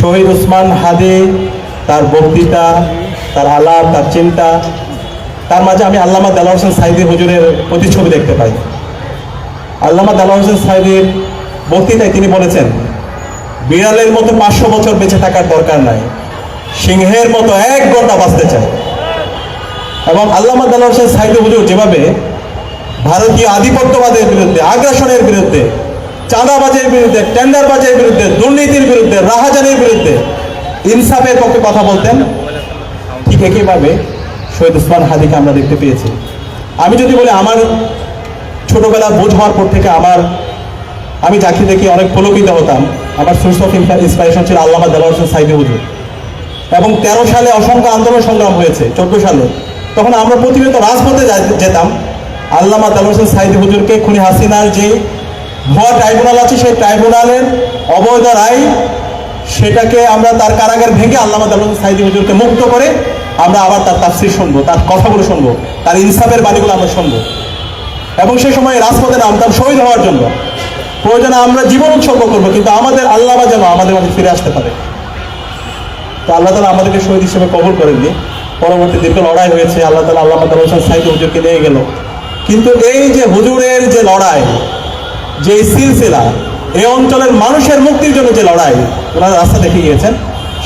শহীদ উসমান হাদি, তার বক্তৃতা, তার আলাপ, তার চিন্তা। তার মাঝে আমি আল্লামা দালা হোসেন সাইদি হুজুরের প্রতিচ্ছবি দেখতে পাই। আল্লামা দালা হোসেন সাইদির বক্তৃতায় তিনি বলেছেন, বিড়ালের মতো পাঁচশো বছর বেঁচে থাকার দরকার নাই, সিংহের মতো এক ঘণ্টা বাঁচতে চায়। এবং আল্লামা দালা হোসেন সাইদি হুজুর যেভাবে ভারতীয় আধিপত্যবাদের বিরুদ্ধে, আগ্রাসনের বিরুদ্ধে চাঁদাবাজের বিরুদ্ধে, টেন্ডারবাজের বিরুদ্ধে, দুর্নীতির বিরুদ্ধে, রাহাজানির বিরুদ্ধে ইনসাফের পক্ষে কথা বলতেন। ঠিক একইভাবে শহীদ উসমান হাদিকে আমরা দেখতে পেয়েছি। আমি যদি বলি, আমার ছোটবেলা বোঝ হওয়ার পর থেকে আমার, আমি যাকে দেখে অনেক পুলকিত হতাম। আমার সোর্স অফ ইন্সপিরেশন ছিল আল্লামা দালা হোসেন সাইদি হুজুর। এবং তেরো সালে অসংখ্য আন্দোলন সংগ্রাম হয়েছে, চোদ্দ সালে। তখন আমরা প্রতিনিয়ত রাজপথে যেতাম। আল্লামা দাল হোসেন সাইদি হুজুরকে খুনি হাসিনার যে ভুয়া ট্রাইব্যুনাল আছে, সেই ট্রাইব্যুনালের অবৈধ রায়, সেটাকে আমরা তার কারাগার ভেঙে হুজুরকে মুক্ত করে আমরা আবার তার তাফসির শুনব, তার কথাগুলো শুনব, তার ইনসাফের বাণীগুলো আমরা শুনব। এবং সে সময় রাজপথে নামতাম শহীদ হওয়ার জন্য। প্রয়োজনে আমরা জীবন উৎসর্গ করব, কিন্তু আমাদের আল্লাহ যেন আমাদের মাঝে ফিরে আসতে পারে। তো আল্লাহ তালা আমাদেরকে শহীদ হিসেবে কবর করেননি। পরবর্তী দীর্ঘ লড়াই হয়েছে, আল্লাহ তালা আল্লাহ তালা সাইদ হুজুরকে নিয়ে গেল। কিন্তু এই যে হুজুরের যে লড়াই যে সিলসিলা এই অঞ্চলের মানুষের মুক্তির জন্য যে লড়াই, ওনারা রাস্তা দেখে গিয়েছেন,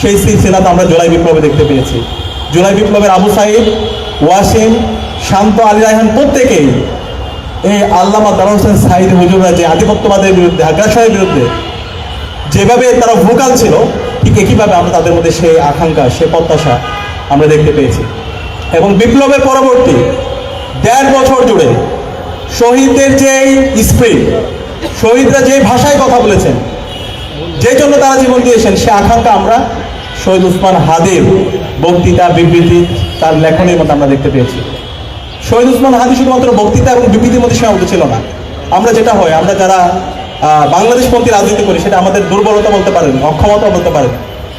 সেই সিলসিলা তো আমরা জুলাই বিপ্লবে দেখতে পেয়েছি। জুলাই বিপ্লবের আবু সাইদ, ওয়াসিম, শান্ত আলী রায়হান প্রত্যেকেই এই আল্লামা দারা হোসেন সাইদ হুজুররা যে আধিপত্যবাদের বিরুদ্ধে, আগ্রাসনের বিরুদ্ধে যেভাবে তারা ভোকাল ছিল, ঠিক একইভাবে আমরা তাদের মধ্যে সেই আকাঙ্ক্ষা সে প্রত্যাশা আমরা দেখতে পেয়েছি। এবং বিপ্লবের পরবর্তী দেড় বছর জুড়ে শহীদদের যে স্প্রিট শহীদরা যে ভাষায় কথা বলেছেন, যে জন্য তারা জীবন দিয়েছেন, সে আকাঙ্ক্ষা আমরা শহীদ উসমান হাদির বক্তৃতা, বিবৃতি, তার লেখনের মধ্যে আমরা দেখতে পেয়েছি। শহীদ উসমান হাদি শুধুমাত্র বক্তৃতা এবং বিবৃতির মধ্যে সীমাবদ্ধ ছিল না। আমরা যেটা হয়, আমরা যারা বাংলাদেশপন্থী রাজনীতি করি, সেটা আমাদের দুর্বলতা বলতে পারেন অক্ষমতা বলতে পারেন।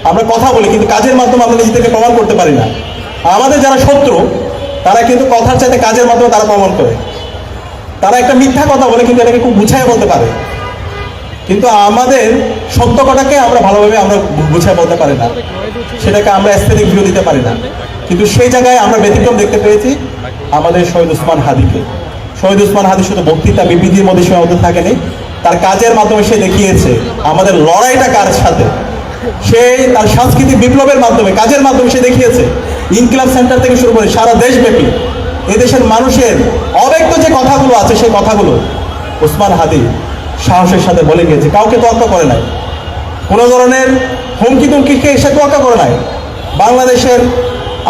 আমরা কথা বলি, কিন্তু কাজের মাধ্যমে আমরা নিজেদেরকে প্রমাণ করতে পারি না। আমাদের যারা শত্রু, তারা কিন্তু কথার চাইতে কাজের মাধ্যমে তারা প্রমাণ করে। তারা একটা মিথ্যা কথা বলে, কিন্তু এটাকে খুব গুছায় বলতে পারে। কিন্তু আমাদের সত্য কথাকে আমরা ভালোভাবে আমরা গুছায় বলতে পারি না। সেটাকে আমরা স্থিতিক ভিউ দিতে পারি না। কিন্তু সেই জায়গায় আমরা ব্যতিক্রম দেখতে পেয়েছি আমাদের শহীদ উসমান হাদিকে। শহীদ উসমান হাদি শুধু বক্তৃতা বিবৃতির মধ্যে সীমাবদ্ধ থাকেনি, তার কাজের মাধ্যমে সে দেখিয়েছে আমাদের লড়াইটা কার সাথে। সে তার সাংস্কৃতিক বিপ্লবের মাধ্যমে, কাজের মাধ্যমে সে দেখিয়েছে। ইনকিলাব সেন্টার থেকে শুরু করে সারা দেশব্যাপী এদেশের মানুষের অব্যক্ত যে কথাগুলো আছে, সেই কথাগুলো উসমান হাদি সাহসের সাথে বলে গিয়েছে। কাউকে তোয়াক্কা করে নাই। কোনো ধরনের হুমকি তুমকিকে সে তোয়াক্কা করে নাই। বাংলাদেশের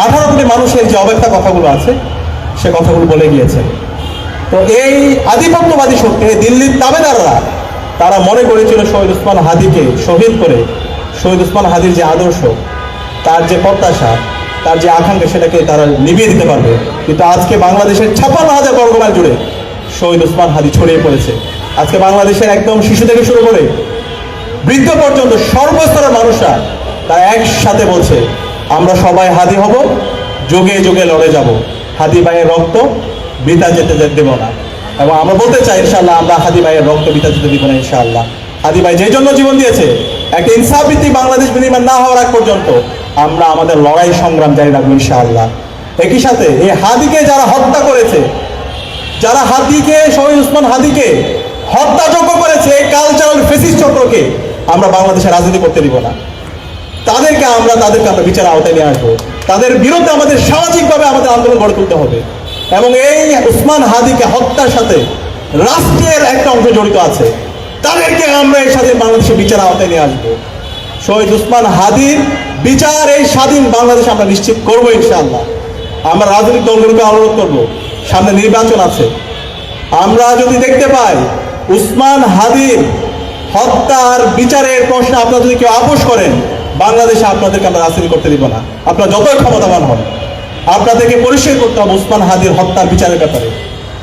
আঠারো কোটি মানুষের যে অব্যক্তা কথাগুলো আছে, সে কথাগুলো বলে গিয়েছে। তো এই আধিপত্যবাদী শক্তি দিল্লির দাবেদাররা তারা মনে করেছিল শহীদ উসমান হাদিকে শহীদ করে, শহীদ উসমান হাদির যে আদর্শ, তার যে প্রত্যাশা তার যে আকাঙ্ক্ষা সেটাকে তারা নিভিয়ে দিতে পারবে। কিন্তু আজকে বাংলাদেশের ছাপ্পান্ন হাজার বর্গমাইল জুড়ে শহীদ উসমান হাদি ছড়িয়ে পড়েছে। আজকে বাংলাদেশের একদম শিশু থেকে শুরু করে বৃদ্ধ পর্যন্ত সর্বস্তরের মানুষরা তারা একসাথে বলছে, আমরা সবাই হাদি হব, যোগে যোগে লড়ে যাব। হাদি ভাইয়ের রক্ত বৃথা যেতে দেব না। এবং আমরা বলতে চাই ইনশাল্লাহ আমরা হাদি ভাইয়ের রক্ত বৃথা যেতে দিব না, ইনশাআল্লাহ। হাদি ভাই যে জন্য জীবন দিয়েছে একটা ইনসাফ ভিত্তিক বাংলাদেশ বিনিময় না হওয়ার আগ পর্যন্ত আমরা আমাদের লড়াই সংগ্রাম জারি রাখব ইনশাআল্লাহ। একই সাথে এই হাদিকে যারা হত্যা করেছে, যারা হাদিকে, শহীদ উসমান হাদিকে হত্যাযোগ্য করেছে কালচারাল ফেসিস চক্রকে আমরা বাংলাদেশে রাজনীতি করতে দিব না। তাদেরকে আমরা তাদেরকে আমরা বিচার আওতায় নিয়ে আসব। তাদের বিরুদ্ধে আমাদের সামাজিকভাবে আমাদের আন্দোলন গড়ে তুলতে হবে। এবং এই উসমান হাদিকে হত্যার সাথে রাষ্ট্রের একটা অংশ জড়িত আছে। তাদেরকে আমরা এই স্বাধীন বাংলাদেশে বিচার আওতায় নিয়ে আসব। শহীদ উসমান হাদির বিচার এই স্বাধীন বাংলাদেশ আমরা নিশ্চিত করব ইনশাআল্লাহ। আমরা রাজনৈতিক দলগুলোকে অনুরোধ করব। সামনে নির্বাচন আছে। আমরা যদি দেখতে পাই উসমান হাদির হত্যার বিচারের প্রশ্নে আপনারা যদি কেউ আপোষ করেন, বাংলাদেশে আপনাদেরকে আমরা রাজনীতি করতে দিব না। আপনারা যতই ক্ষমতাবান হন, আপনাদেরকে পরিষ্কার করতে হবে উসমান হাদির হত্যার বিচারের ব্যাপারে।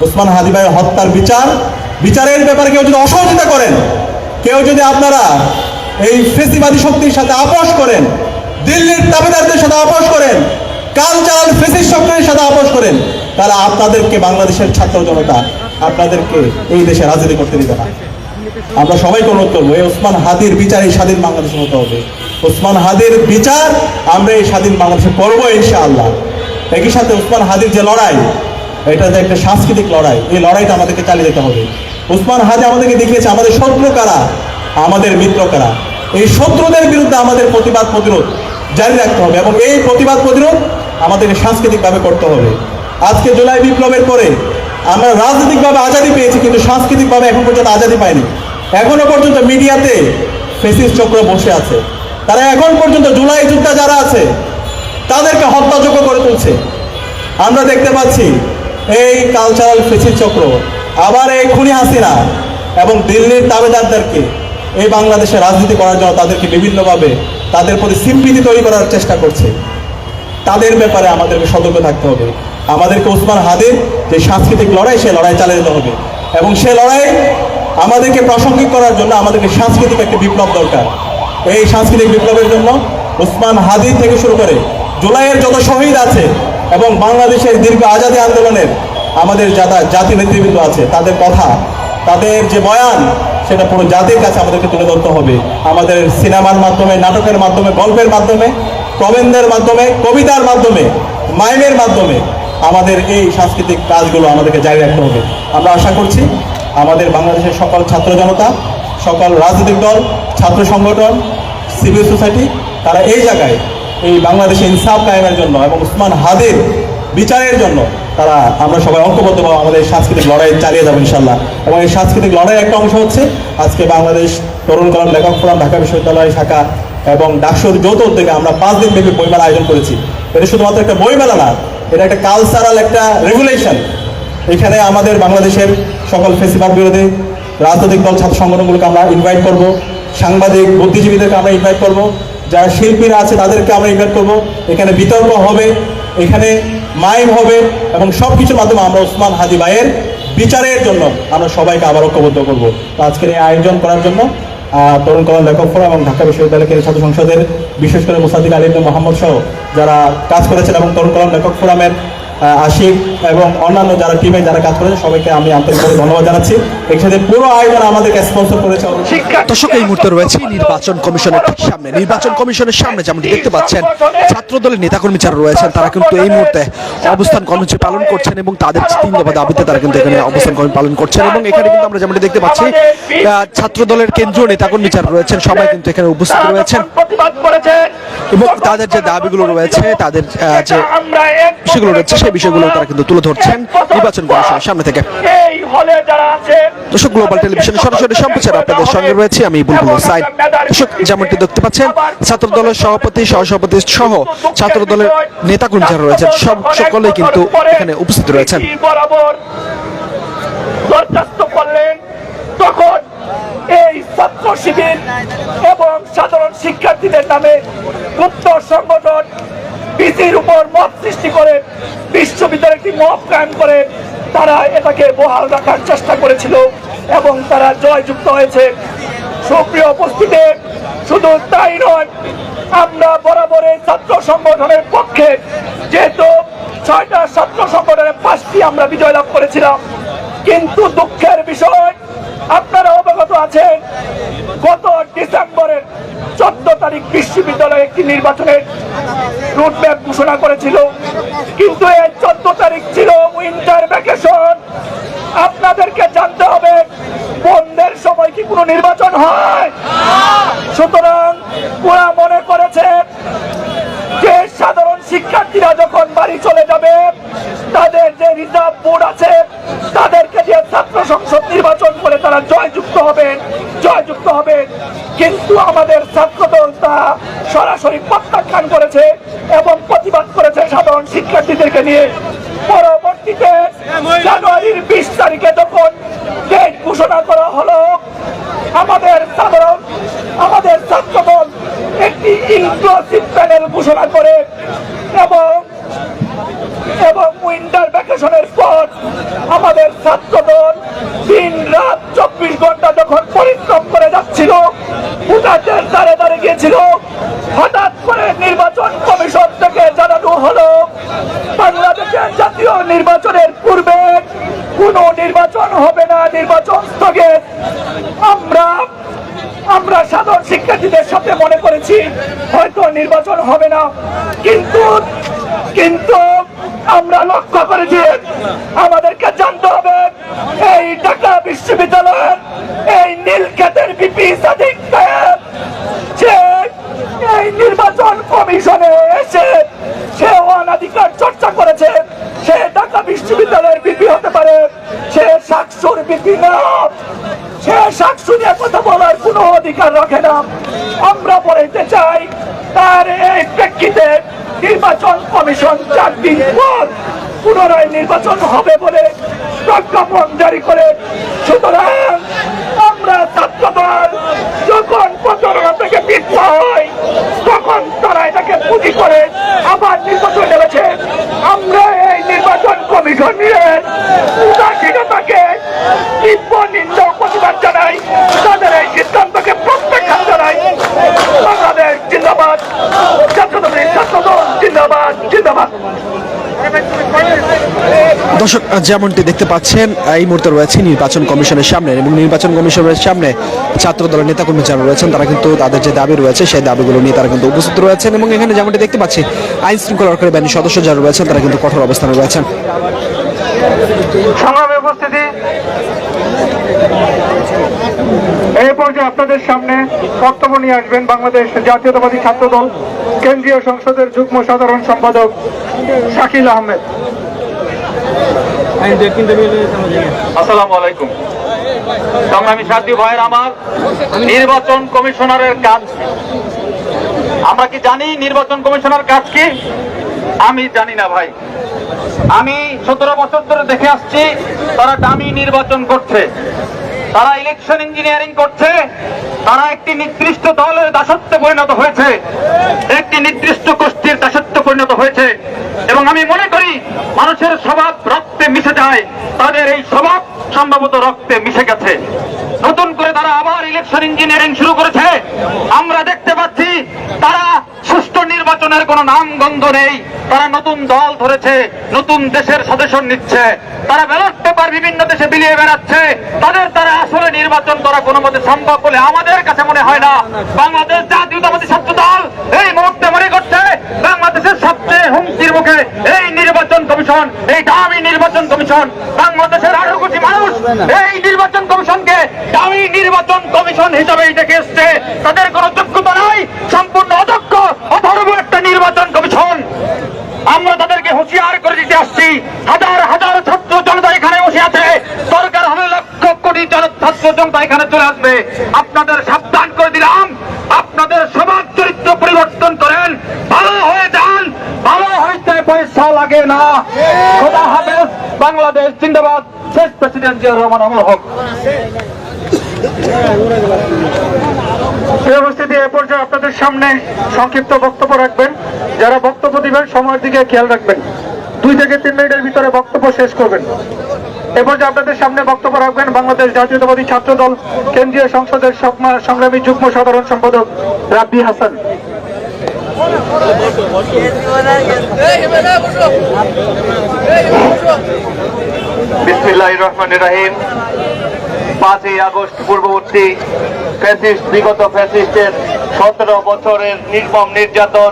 উসমান হাদি ভাইয়ের হত্যার বিচার। বিচারের ব্যাপারে কেউ যদি অসহযোগিতা করেন, কেউ যদি আপনারা এই ফেসিবাদী শক্তির সাথে আপোষ করেন, দিল্লির দাবিদারদের সাথে আপোষ করেন, কালচারাল ফেসিস শক্তির সাথে আপোষ করেন, তাহলে আপনাদেরকে বাংলাদেশের ছাত্র জনতা আপনাদেরকে এই দেশে রাজনীতি করতে দিতে না। আমরা সবাইকে অনুরোধ করব, এই ওসমান হাদির বিচারে স্বাধীন বাংলাদেশ হতে হবে। ওসমান হাদির বিচার আমরা এই স্বাধীন বাংলাদেশে করব ইনশাআল্লাহ। একই সাথে ওসমান হাদির যে লড়াই এটা যে একটা সাংস্কৃতিক লড়াই। এই লড়াইটা আমাদেরকে চালিয়ে যেতে হবে। উসমান হাদি আমাদেরকে দেখিয়েছে, আমাদের শত্রু কারা? আমাদের মিত্র কারা? এই শত্রুদের বিরুদ্ধে আমাদের প্রতিবাদ প্রতিরোধ জারি রাখতে হবে এবং এই প্রতিবাদ প্রতিরোধ আমাদেরকে সাংস্কৃতিকভাবে করতে হবে। আজকে জুলাই বিপ্লবের পরে আমরা রাজনৈতিকভাবে আজাদি পেয়েছি, কিন্তু সাংস্কৃতিকভাবে এখন পর্যন্ত আজাদি পাইনি। এখনও পর্যন্ত মিডিয়াতে ফেসিস চক্র বসে আছে। তারা এখন পর্যন্ত জুলাই যোদ্ধা যারা আছে, তাদেরকে হত্যাযোগ্য করে তুলছে। আমরা দেখতে পাচ্ছি এই কালচারাল ফেসিস চক্র, আবার এই খুনি হাসিনা এবং দিল্লির তাবেদারদেরকে এই বাংলাদেশে রাজনীতি করার জন্য তাদেরকে বিভিন্নভাবে তাদের প্রতি সিম্পিতি তৈরি করার চেষ্টা করছে। তাদের ব্যাপারে আমাদেরকে সতর্ক থাকতে হবে। আমাদেরকে ওসমান হাদির যে সাংস্কৃতিক লড়াই, সে লড়াই চালিয়ে যেতে হবে। এবং সে লড়াই আমাদেরকে প্রাসঙ্গিক করার জন্য আমাদেরকে সাংস্কৃতিক একটি বিপ্লব দরকার। এই সাংস্কৃতিক বিপ্লবের জন্য ওসমান হাদি থেকে শুরু করে জুলাইয়ের যত শহীদ আছে এবং বাংলাদেশের দীর্ঘ আজাদী আন্দোলনের আমাদের যারা জাতি নেতৃবৃন্দ আছে, তাদের কথা, তাদের যে বয়ান, সেটা পুরো জাতির কাছে আমাদেরকে তুলে ধরতে হবে। আমাদের সিনেমার মাধ্যমে, নাটকের মাধ্যমে, গল্পের মাধ্যমে, প্রবন্ধের মাধ্যমে, কবিতার মাধ্যমে, মাইমের মাধ্যমে আমাদের এই সাংস্কৃতিক কাজগুলো আমাদেরকে জারি রাখতে হবে। আমরা আশা করছি আমাদের বাংলাদেশের সকল ছাত্র জনতা, সকল রাজনৈতিক দল, ছাত্র সংগঠন, সিভিল সোসাইটি, তারা এই জায়গায় এই বাংলাদেশে ইনসাফ কায়েমের জন্য এবং উসমান হাদির বিচারের জন্য তারা, আমরা সবাই ঐক্যবদ্ধভাবে আমাদের সাংস্কৃতিক লড়াই চালিয়ে যাব ইনশাল্লাহ এবং এই সাংস্কৃতিক লড়াইয়ের একটা অংশ হচ্ছে আজকে বাংলাদেশ তরুণ কলাম লেখক ফোরাম, ঢাকা বিশ্ববিদ্যালয় শাখা এবং ডাকসুর যৌথ উদ্যোগে আমরা পাঁচ দিন ব্যাপী বইমেলা আয়োজন করেছি। এটা শুধুমাত্র একটা বইমেলা না, এটা একটা কালচারাল একটা রেগুলেশন এখানে আমাদের বাংলাদেশের সকল ফেসিবাদ বিরোধী রাজনৈতিক দল, ছাত্র সংগঠনগুলোকে আমরা ইনভাইট করব, সাংবাদিক, বুদ্ধিজীবীদেরকে আমরা ইনভাইট করব। যারা শিল্পীরা আছে তাদেরকে আমরা ইনভাইট করব। এখানে বিতর্ক হবে, এখানে মাইম হবে এবং সব কিছুর মাধ্যমে আমরা ওসমান হাজি ভাইয়ের বিচারের জন্য আমরা সবাইকে আবার ঐক্যবদ্ধ করব। তো আজকের এই আয়োজন করার জন্য তরুণ কলা লেখক ফোরাম এবং ঢাকা বিশ্ববিদ্যালয়ের ছাত্র সংসদের বিশেষ করে মুসাদিক আলী মোহাম্মদ সহ যারা কাজ করেছেন এবং তরুণ কলা লেখক ফোরামের আশিক এবং অন্যান্য যারা টিমে যারা কাজ করেছে সবাইকে আমি আন্তরিকভাবে ধন্যবাদ জানাচ্ছি। এর সাথে পুরো আয়োজন আমাদেরকে স্পন্সর করেছে দর্শক এই মুহূর্তে রয়েছে নির্বাচন কমিশনের সামনে। নির্বাচন কমিশনের সামনে যেমনটি দেখতে পাচ্ছেন ছাত্র দলের নেতাকর্মী যারা রয়েছেন তারা কিন্তু এই মুহূর্তে অবস্থান কর্মসূচি পালন করছেন এবং তাদের তিন দফা দাবিতে তারা কিন্তু এখানে অবস্থান কর্মী পালন করছেন এবং এখানে কিন্তু আমরা যেমনটি দেখতে পাচ্ছি আহ, ছাত্র দলের কেন্দ্রীয় নেতাকর্মী যারা রয়েছেন সবাই কিন্তু এখানে উপস্থিত রয়েছেন। এবং তাদের যে দাবিগুলো রয়েছে তাদের যে বিষয়গুলো রয়েছে সেই বিষয়গুলো তারা কিন্তু তুলে ধরছেন নির্বাচন কমিশনের সামনে থেকে। দর্শক গ্লোবাল টেলিভিশনে সরাসরি সম্প্রচার আপনাদের সঙ্গে রয়েছে আমি বুলবুল সাইদ। দর্শক যেমনটি দেখতে পাচ্ছেন ছাত্র দলের সভাপতি সহসভাপতি সহ ছাত্র দলের নেতাকর্মী যারা রয়েছেন সব সকলেই কিন্তু এখানে উপস্থিত রয়েছেন। বরখাস্ত করলেন তখন এই ছাত্র শিবির এবং সাধারণ শিক্ষার্থীদের নামে গুপ্ত সংগঠন পিসির উপর মত সৃষ্টি করে বিশ্ববিদ্যালয়ে একটি মত কায়েম করে তারা এটাকে বহাল রাখার চেষ্টা করেছিল এবং তারা জয়যুক্ত হয়েছে। সুপ্রিয় উপস্থিতি, শুধু তাই নয়, আমরা বরাবর এই ছাত্র সংগঠনের পক্ষে, যেহেতু ছয়টা ছাত্র সংগঠনের পাঁচটি আমরা বিজয় লাভ করেছিলাম, কিন্তু দুঃখের বিষয়, আপনারা অবগত আছেন, গত ডিসেম্বরের চোদ্দ তারিখ বিশ্ববিদ্যালয়ে একটি নির্বাচনের রুটম্যাপ ঘোষণা করেছিল। কিন্তু এই চোদ্দ তারিখ ছিল উইন্টার ভ্যাকেশন আপনাদেরকে জানতে হবে, বন্ধের সময় কি কোনো নির্বাচন হয়? সুতরাং ওরা মনে করেছে যে সাধারণ শিক্ষার্থীরা যখন বাড়ি চলে যাবে, তাদের যে রিজার্ভ বোর্ড আছে, তাদেরকে দিয়ে ছাত্র সংসদ নির্বাচন করে তারা জয়যুক্ত হবেন, জয়যুক্ত হবে কিন্তু আমাদের সরাসরি প্রত্যাখ্যান করেছে এবং প্রতিবাদ করেছে সাধারণ শিক্ষার্থীদেরকে নিয়ে। পরবর্তীতে জানুয়ারির বিশ তারিখে যখন ডেট ঘোষণা করা হলো, আমাদের সাধারণ, আমাদের ছাত্রদল একটি ইনক্লুসিভ প্যানেল ঘোষণা করে এবং এবং উইন্টার ভ্যাকেশনের পর আমাদের ছাত্রদল দিন রাত চব্বিশ ঘণ্টা যখন পরিশ্রম করে যাচ্ছিল ভোটারদের দ্বারে দ্বারে গিয়েছিল হঠাৎ করে নির্বাচন কমিশন থেকে জানানো হলো বাংলাদেশের জাতীয় নির্বাচনের পূর্বে কোনো নির্বাচন হবে না, নির্বাচন স্থগিত। আমরা আমরা সাধারণ শিক্ষার্থীদের সাথে মনে করেছি, হয়তো নির্বাচন হবে না। কিন্তু কিন্তু আমরা লক্ষ্য করেছি আমাদেরকে জানতে হবে এই ঢাকা বিশ্ববিদ্যালয়ের এই নীলক্ষেতের বিপি সাদিক সাহেব সে এই নির্বাচন কমিশনে এসে সে অনাধিকার চর্চা করেছে সে ঢাকা বিপি হতে পারে। সে শাকসুর বিপি না। সে শাকসু নিয়ে কথা বলার কোনো অধিকার রাখে না। আমরা বলতে চাই, তার এই প্রেক্ষিতে নির্বাচন কমিশন চার দিন পর পুনরায় নির্বাচন হবে বলে প্রজ্ঞাপন জারি করে সুতরাং আমরা ছাত্রদল যখন প্রচারণা থেকে পিছপা হয় তখন তারা এটাকে পুঁজি করে আবার নির্বাচন নেমেছে আমরা এই নির্বাচন কমিশনের উদাসীনতাকে তীব্র প্রতিবাদ জানাই তাদের এই সিদ্ধান্তকে প্রত্যাখ্যান জানাই। বাংলাদেশ জিন্দাবাদ ছাত্রদল ছাত্রদল জিন্দাবাদ জিন্দাবাদ। দর্শক যেমনটি দেখতে পাচ্ছেন এই মুহূর্তে রয়েছে নির্বাচন কমিশনের সামনে এবং নির্বাচন কমিশনের সামনে ছাত্র দলের নেতাকর্মী যারা রয়েছেন তারা কিন্তু তাদের যে দাবি রয়েছে সেই দাবিগুলো নিয়ে তারা কিন্তু উপস্থিত রয়েছেন এবং এখানে যেমনটি দেখতে পাচ্ছি আইন শৃঙ্খলা রক্ষাকারী বাহিনীর সদস্য যারা রয়েছেন তারা কিন্তু কঠোর অবস্থানে রয়েছেন। উপস্থিতি। এই পর্যায়ে আপনাদের সামনে বক্তব্য নিয়ে আসবেন বাংলাদেশ জাতীয়তাবাদী ছাত্র দল কেন্দ্রীয় সংসদের যুগ্ম সাধারণ সম্পাদক শাকিল আহমেদ। আসসালামু আলাইকুম। সংগ্রামী সাথী ভাইয়ের আমার নির্বাচন কমিশনারের কাজ আমরা কি জানি নির্বাচন কমিশনার কাজ কি? আমি জানি না ভাই। আমি সতেরো বছর ধরে দেখে আসছি, তারা দামি নির্বাচন করছে। তারা ইলেকশন ইঞ্জিনিয়ারিং করছে, তারা একটি নির্দিষ্ট দলের দাসত্বে পরিণত হয়েছে। একটি নির্দিষ্ট গোষ্ঠীর দাসত্বে পরিণত হয়েছে। এবং আমি মনে করি, মানুষের স্বভাব রক্তে মিশে যায়। তাদের এই স্বভাব সম্ভবত রক্তে মিশে গেছে। নতুন করে তারা আবার ইলেকশন ইঞ্জিনিয়ারিং শুরু করেছে। আমরা দেখতে পাচ্ছি তারা সুষ্ঠু নির্বাচনের কোনো নাম গন্ধ নেই। তারা নতুন দল ধরেছে, নতুন দেশের সদস্য নিচ্ছে। তারা ব্যালট পেপার বিভিন্ন দেশে বিলিয়ে বেড়াচ্ছে। তাদের তারা আসলে নির্বাচন করা কোনো মতে সম্ভব বলে আমাদের কাছে মনে হয় না। বাংলাদেশ জাতীয়তাবাদী ছাত্র দল এই মুহূর্তে মনে করছে, বাংলাদেশের সবচেয়ে হুমকির মুখে এই নির্বাচন কমিশন, এই দামি নির্বাচন কমিশন। বাংলাদেশের আঠারো কোটি মানুষ এই নির্বাচন কমিশনকে দামি নির্বাচন কমিশন হিসাবেই দেখে এসছে। তাদের কোনো যোগ্যতা নাই, সম্পূর্ণ অদক্ষ অথর্ব একটা নির্বাচন কমিশন আমরা তাদেরকে হুঁশিয়ার করে দিতে আসছি। হাজার হাজার ছাত্র জনতা এখানে বসে আছে। সরকার হলে লক্ষ কোটি ছাত্র জনতা এখানে চলে আসবে। আপনাদের সাবধান করে দিলাম। আপনাদের সমাজ চরিত্র পরিবর্তন করেন। ভালো হয়ে যান। ভালো হইতে পয়সা লাগে না। খোদা হাফেজ। বাংলাদেশ জিন্দাবাদ। শেষ প্রেসিডেন্ট জিয়া রহমান অমর হোক। আপনাদের সামনে সংক্ষিপ্ত বক্তব্য রাখবেন। যারা বক্তব্য দিবেন, সময়ের দিকে খেয়াল রাখবেন। দুই থেকে তিন মিনিটের ভিতরে বক্তব্য শেষ করবেন। আপনাদের সামনে বক্তব্য রাখবেন বাংলাদেশ জাতীয়তাবাদী ছাত্র দল কেন্দ্রীয় সংসদের সংগ্রামী যুগ্ম সাধারণ সম্পাদক রাব্বি হাসান। বিসমিল্লাহ রহমান রাহিম। পাঁচই আগস্ট পূর্ববর্তী ফ্যাসিস্ট বিগত ফ্যাসিস্টের সতেরো বছরের নির্মম নির্যাতন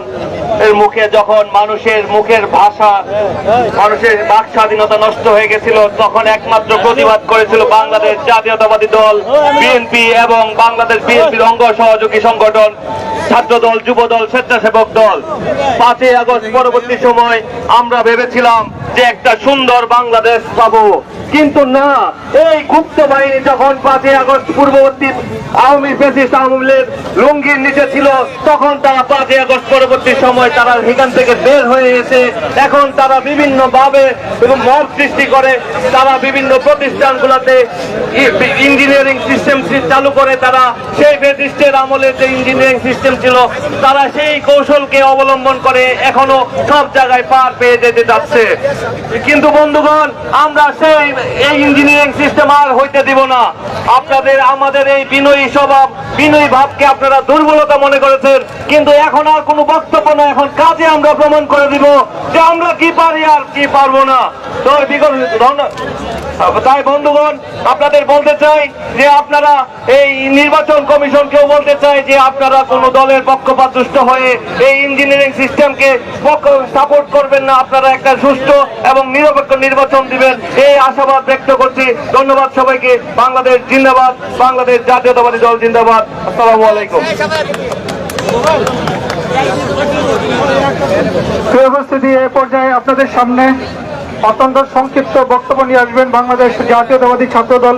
এর মুখে যখন মানুষের মুখের ভাষা, মানুষের বাক স্বাধীনতা নষ্ট হয়ে গেছিল, তখন একমাত্র প্রতিবাদ করেছিল বাংলাদেশ জাতীয়তাবাদী দল, বিএনপি এবং বাংলাদেশ বিএনপির অঙ্গ সহযোগী সংগঠন ছাত্র দল যুব দল স্বেচ্ছাসেবক দল। পাঁচই আগস্ট পরবর্তী সময় আমরা ভেবেছিলাম যে একটা সুন্দর বাংলাদেশ পাবো। কিন্তু না, এই গুপ্ত বাহিনী যখন পাঁচই আগস্ট পূর্ববর্তী আওয়ামী ফেসিস্ট আওয়ামী লীগ লুঙ্গির নিচে ছিল, তখন তারা পাঁচই আগস্ট পরবর্তী সময় তারা এখান থেকে বের হয়ে এসে এখন তারা বিভিন্ন ভাবে এবং মব সৃষ্টি করে। তারা বিভিন্ন প্রতিষ্ঠানগুলোতে ইঞ্জিনিয়ারিং সিস্টেম চালু করে। তারা সেই ফেসিস্টের আমলে যে ইঞ্জিনিয়ারিং সিস্টেম ছিল, তারা সেই কৌশলকে অবলম্বন করে এখনও সব জায়গায় পার পেয়ে যেতে যাচ্ছে কিন্তু বন্ধুগণ, আমরা সেই এই ইঞ্জিনিয়ারিং সিস্টেম আর হইতে দিব না। আপনাদের, আমাদের এই বিনয়ী স্বভাব, বিনয়ী ভাবকে আপনারা দুর্বলতা মনে করেছেন। কিন্তু এখন আর কোনো বক্তব্য না এখন কাজে আমরা প্রমাণ করে দিব যে আমরা কি পারি আর কি পারব না। তো তাই বন্ধুগণ, আপনাদের বলতে চাই যে আপনারা এই নির্বাচন কমিশনকেও বলতে চাই যে আপনারা কোনো দলের পক্ষপাতদুষ্ট হয়ে এই ইঞ্জিনিয়ারিং সিস্টেমকে সাপোর্ট করবেন না। আপনারা একটা সুষ্ঠু এবং নিরপেক্ষ নির্বাচন দিবেন। এই আশাবাদ ব্যক্ত করছি। ধন্যবাদ সবাইকে। বাংলাদেশ জিন্দাবাদ। বাংলাদেশ জাতীয়তাবাদী দল জিন্দাবাদ। আসসালামু আলাইকুম। উপস্থিতি, এ পর্যায়ে আপনাদের সামনে অত্যন্ত সংক্ষিপ্ত বক্তব্য নিয়ে আসবেন বাংলাদেশ জাতীয়তাবাদী ছাত্রদল,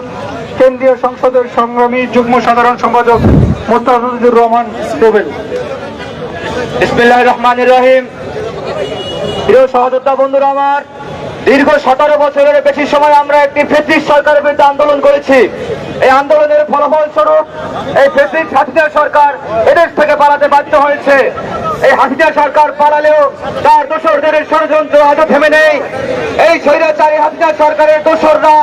কেন্দ্রীয় সংসদের সংগ্রামী যুগ্ম সাধারণ সম্পাদক মোস্তাফিজুর রহমান রুবেল। বিসমিল্লাহ রহমান রহিম। প্রিয় সহযোদ্ধা বন্ধুরা আমার, দীর্ঘ সতেরো বছরের বেশি সময় আমরা একটি ফেসিস সরকারের বিরুদ্ধে আন্দোলন করেছি। এই আন্দোলনের ফলাফল স্বরূপ এই ফেসিস হাসিনা সরকার এদেশ থেকে পালাতে বাধ্য হয়েছে। এই হাসিনা সরকার পালালেও তার দোসরদের ষড়যন্ত্র আজও থেমে নেই। এই স্বৈরাচারী হাসিনা সরকারের দোসররা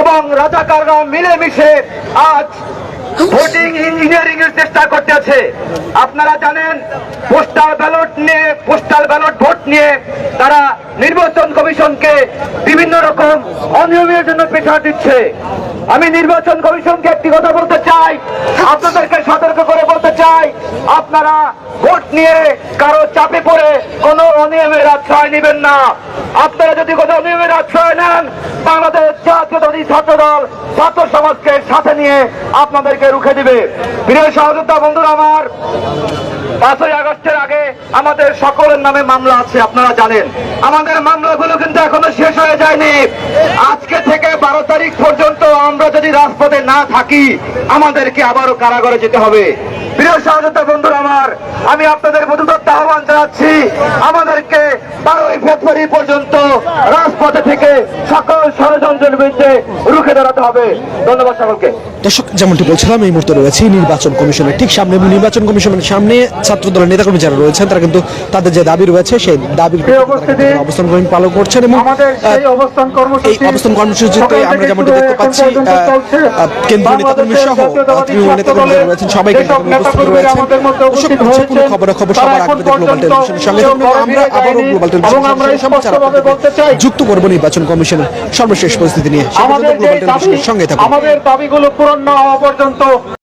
এবং রাজাকাররা মিলেমিশে আজ ভোটিং ইঞ্জিনিয়ারিং এর চেষ্টা করতে আছে। আপনারা জানেন পোস্টাল ব্যালট নিয়ে পোস্টাল ব্যালট ভোট নিয়ে তারা নির্বাচন কমিশনকে বিভিন্ন রকম অনিয়মের জন্য প্রেশার দিচ্ছে। আমি নির্বাচন কমিশনকে একটি কথা বলতে চাই, আপনাদেরকে সতর্ক করে চাই, আপনারা ভোট নিয়ে কারও চাপে পড়ে কোনো অনিয়মের আশ্রয় নেবেন না। আপনারা যদি কোনো অনিয়মের আশ্রয় নেন, বাংলাদেশ জাতীয়তাবাদী ছাত্র দল ছাত্র সমাজকে সাথে নিয়ে আপনাদেরকে রুখে দিবে। প্রিয় সহযোদ্ধা বন্ধুরা আমার, পাঁচই আগস্টের আগে আমাদের সকলের নামে মামলা আছে, আপনারা জানেন। আমাদের মামলাগুলো কিন্তু এখনও শেষ হয়ে যায়নি। আজকে থেকে বারো তারিখ পর্যন্ত আমরা যদি রাজপথে না থাকি, আমাদেরকে আবারও কারাগারে যেতে হবে। প্রিয় সহযোদ্ধা বন্ধুরা আমার। আমি আপনাদের মধুদত্ত আহ্বান জানাচ্ছি আমাদেরকে বারোই ফেব্রুয়ারি পর্যন্ত রাজপথে থেকে সকল ষড়যন্ত্রের বিরুদ্ধে রুখে দাঁড়াতে হবে। ধন্যবাদ সকলকে। দর্শক যেমনটি বলছিলাম এই মুহূর্তে রয়েছে নির্বাচন কমিশনের ঠিক সামনে এবং নির্বাচন কমিশনের সামনে ছাত্র দলের নেতাকর্মী যারা রয়েছেন তারা কিন্তু তাদের যে দাবি রয়েছে সেই দাবির অবস্থান গ্রহণ পালন করছেন এবং এই অবস্থান কর্মসূচিতে আমরা যেমনটি দেখতে পাচ্ছি কেন্দ্রীয় নেতাকর্মী সহ তৃণমূল নেতাকর্মী রয়েছেন সবাইকে যেসব উপস্থিত আমাদের মধ্যে উপস্থিত হচ্ছে খবর খবর সবার আগে গ্লোবাল টেলিভিশনের সঙ্গে কেউ থাকুন। ঘরে আমরা আবারও গ্লোবাল এবং টেলিভিশনের আমরা সঙ্গে সমাচার স্পষ্টভাবে বলতে চাই যুক্ত করব নির্বাচন কমিশনের সর্বশেষ পরিস্থিতি নিয়ে। সে আমাদের গ্লোবাল টেলিভিশনের সঙ্গে থাকুন আমাদের দাবিগুলো পূরণ না হওয়া পর্যন্ত